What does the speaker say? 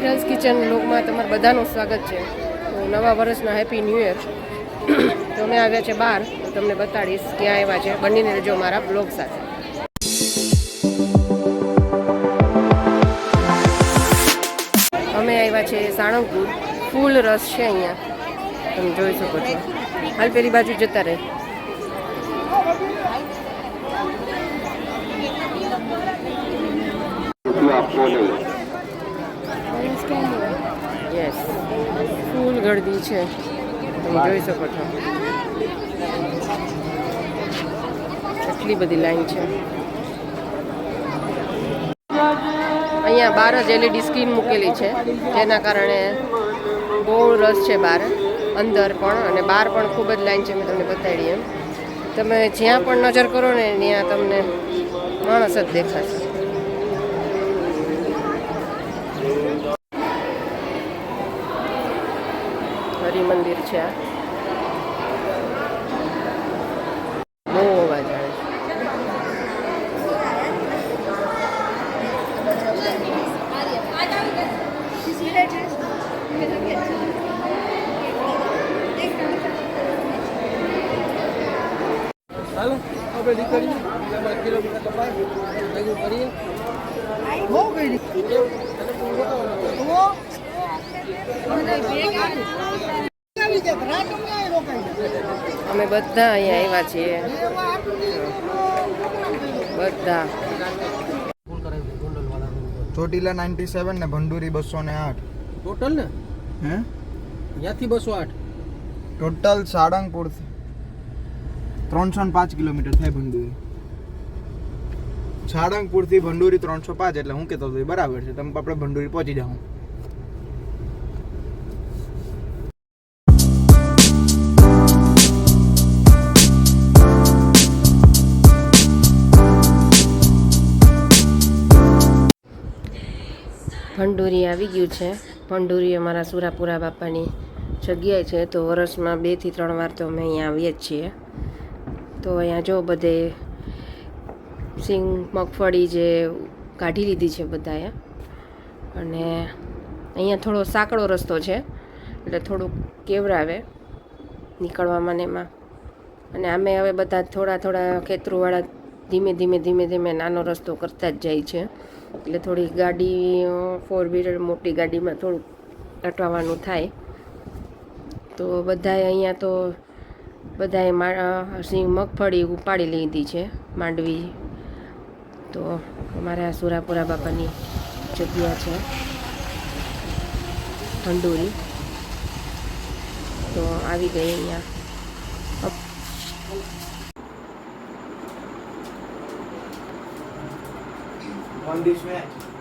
Viraj kitchen લોકમાં તમારું બધાનું સ્વાગત છે. તો નવા વર્ષના હેપી ન્યૂ યર તો અમે આવ્યા છે બહાર. તમને બતાડીશ ક્યાં આવ્યા છે. બનીને રહેજો મારા બ્લોગ સાથે. અમે આવ્યા છે સાણંગપુર. ફૂલ રસ છે અહીંયા. તમે જોઈ શકો છો. હાલ પેલી બાજુ જતા રહે. યસ ફૂલ ગળદી છે. તમે જોઈ શકો છો. એટલી બધી લાઈન છે. અહીંયા બાર જ એલઈડી સ્ક્રીન મૂકેલી છે. જેના કારણે બહુ રસ છે બહાર અંદર પણ અને બહાર પણ ખૂબ જ લાઈન છે મેં તમને બતાડી એમ. તમે જ્યાં પણ નજર કરો ને ત્યાં તમને માણસ જ દેખાશે. હરિ મંદિર છે આ. બહુ અવાજ આવે છે. આપણે નીકળીએ કિલોમીટર કપાય ભેગું કરીએ. અમે બધા અહીંયા આવ્યા છીએ. બધા. ચોટીલા નાઇન્ટી સેવન ને ભંડુરી બસો ને આઠ. ટોટલ ને? હે? ત્યાંથી બસો આઠ? ટોટલ સાળંગપુરથી. ત્રણસો ને પાંચ કિલોમીટર થાય ભંડુરી. સાળંગપુરથી ભંડુરી ત્રણસો પાંચ એટલે હું કહેતો હતો બરાબર છે. તમે આપણે ભંડુરી પહોંચી જાઉં ભંડોરી આવી ગયું છે. ભંડોરી અમારા સુરાપુરા બાપાની જગ્યાએ છે. તો વર્ષમાં બેથી ત્રણ વાર તો અમે અહીંયા આવીએ જ છીએ. તો અહીંયા જો બધે સિંગ, મગફળી જે કાઢી લીધી છે બધાએ. અને અહીંયા થોડો સાંકડો રસ્તો છે. એટલે થોડુંક કેવરાવે નીકળવામાં ને એમાં. અને અમે હવે બધા થોડા થોડા ખેતરુવાળા ધીમે ધીમે ધીમે ધીમે નાનો રસ્તો કરતા જ જાય છે. એટલે થોડી ગાડી ફોર વ્હીલર મોટી ગાડીમાં થોડુંક અટવાવાનું થાય. તો બધાએ અહીંયા તો બધાએ સિંગ મગફળી ઉપાડી લીધી છે, માંડવી. તો અમારે સુરાપુરા બાપાની જગ્યા છે ભંડોરી તો આવી ગઈ અહીંયા. one dish match.